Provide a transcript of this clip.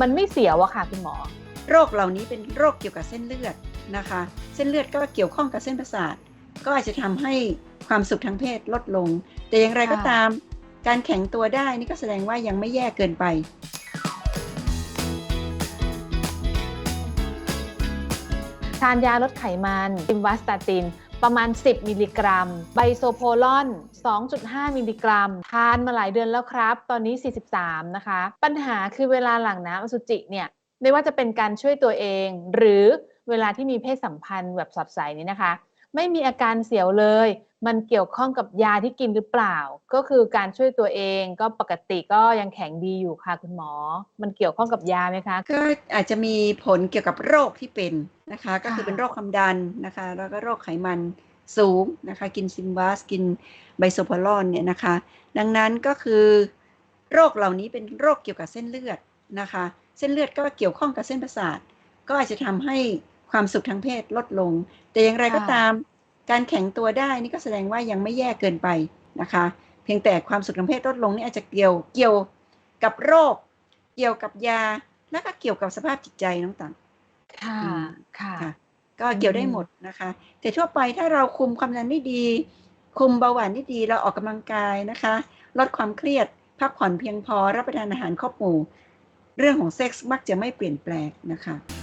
มันไม่เสียวอะค่ะคุณหมอ โรคเหล่านี้เป็นโรคเกี่ยวกับเส้นเลือดนะคะ เส้นเลือดก็เกี่ยวข้องกับเส้นประสาท ก็อาจจะทำให้ความสุขทางเพศลดลง แต่อย่างไรก็ตาม การแข็งตัวได้นี่ก็แสดงว่ายังไม่แย่เกินไป ทานยาลดไขมันซิมวัสตาติน ประมาณ 10 มิลลิกรัม ไบโซโพลอน 2.5 มิลลิกรัม ทานมาหลายเดือนแล้วครับ ตอนนี้ 43 นะคะ ปัญหาคือเวลาหลั่งน้ำอสุจิเนี่ย ไม่ว่าจะเป็นการช่วยตัวเอง หรือเวลาที่มีเพศสัมพันธ์แบบสอดใสนี้นะคะ ไม่มีอาการเสียวเลย มันเกี่ยวข้องกับยาที่กินหรือเปล่า ก็คือการช่วยตัวเองก็ปกติก็ยังแข็งดีอยู่ค่ะคุณหมอ มันเกี่ยวข้องกับยาไหมคะ ก็อาจจะมีผลเกี่ยวกับโรคที่เป็นนะคะ ก็คือค่ะเป็นโรคความดันนะคะ แล้วก็โรคไขมันสูงนะคะ กินซิมวัสกินไบโซโพลอนเนี่ยนะคะ ดังนั้นก็คือโรคเหล่านี้เป็นโรคเกี่ยวกับเส้นเลือดนะคะ เส้นเลือดก็เกี่ยวข้องกับเส้นประสาท ก็อาจจะทำให้ความสุขทางเพศลดลง แต่อย่างไรก็ค่ะตาม การแข็งตัวได้นี่ก็แสดงว่ายังไม่แย่เกินไปนะคะ เพียงแต่ความสุขทางเพศลดลงนี่อาจจะเกี่ยวเกี่ยวกับโรค เกี่ยวกับยา แล้วก็เกี่ยวกับสภาพจิตใจน้องตังค่ะอืมค่ะ ค่ะ ก็เกี่ยวได้อืมหมดนะคะ แต่ทั่วไปถ้าเราคุมความดันได้ดี คุมเบาหวานได้ดี เราออกกำลังกายนะคะ ลดความเครียด พักผ่อนเพียงพอ รับประทานอาหารครบหมู่ เรื่องของเซ็กส์มักจะไม่เปลี่ยนแปลงนะคะ